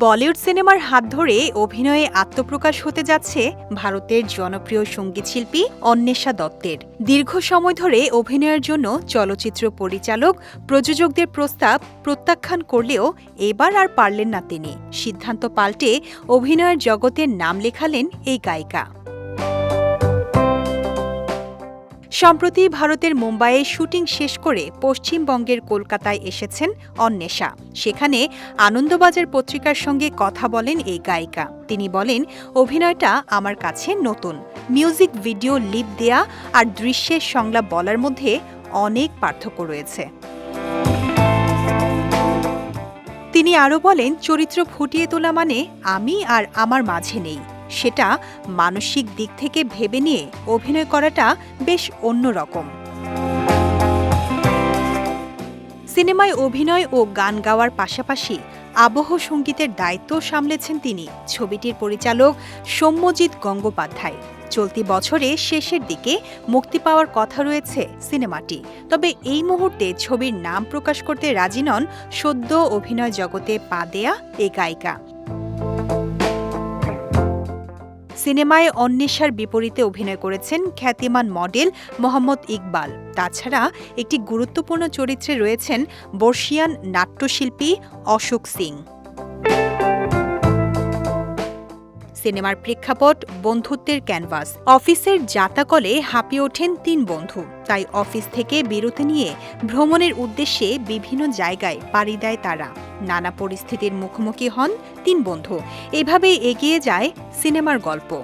বলিউড সিনেমার হাত ধরে অভিনয়ে আত্মপ্রকাশ হতে যাচ্ছে ভারতের জনপ্রিয় সংগীত শিল্পী অন্বেষা দত্তের। দীর্ঘ সময় ধরে অভিনয়ের জন্য চলচ্চিত্র পরিচালক প্রযোজকদের প্রস্তাব প্রত্যাখ্যান করলেও এবার আর পারলেন না তিনি। সিদ্ধান্ত পাল্টে অভিনয়ের জগতের নাম লেখালেন এই গায়িকা। সম্প্রতি ভারতের মুম্বাইয়ে শুটিং শেষ করে পশ্চিমবঙ্গের কলকাতায় এসেছেন অন্বেষা। সেখানে আনন্দবাজার পত্রিকার সঙ্গে কথা বলেন এই গায়িকা। তিনি বলেন, অভিনয়টা আমার কাছে নতুন। মিউজিক ভিডিও লিপ দেয়া আর দৃশ্যের সংলাপ বলার মধ্যে অনেক পার্থক্য রয়েছে। তিনি আরও বলেন, চরিত্র ফুটিয়ে তোলা মানে আমি আর আমার মাঝে নেই। সেটা মানসিক দিক থেকে ভেবে নিয়ে অভিনয় করাটা বেশ অন্যরকম। সিনেমায় অভিনয় ও গান গাওয়ার পাশাপাশি আবহ সঙ্গীতের দায়িত্ব সামলেছেন তিনি। ছবিটির পরিচালক সৌম্যজিৎ গঙ্গোপাধ্যায়। চলতি বছরে শেষের দিকে মুক্তি পাওয়ার কথা রয়েছে সিনেমাটি। তবে এই মুহূর্তে ছবির নাম প্রকাশ করতে রাজি নন সদ্য অভিনয় জগতে পা দেয়া এই গায়িকা। সিনেমায় অন্বেষার বিপরীতে অভিনয় করেছেন খ্যাতিমান মডেল মোহাম্মদ ইকবাল। তাছাড়া একটি গুরুত্বপূর্ণ চরিত্রে রয়েছেন বর্ষিয়ান নাট্যশিল্পী অশোক সিং। সিনেমার প্রেক্ষাপট, বন্ধুত্বের ক্যানভাস। অফিসের জাতাকলে হাঁপিয়ে ওঠেন তিন বন্ধু। তাই অফিস থেকে বিরতি নিয়ে ভ্রমণের উদ্দেশ্যে বিভিন্ন জায়গায় পাড়ি দেয় তারা। নানা পরিস্থিতির মুখোমুখি হন তিন বন্ধু। এভাবেই এগিয়ে যায় সিনেমার গল্প।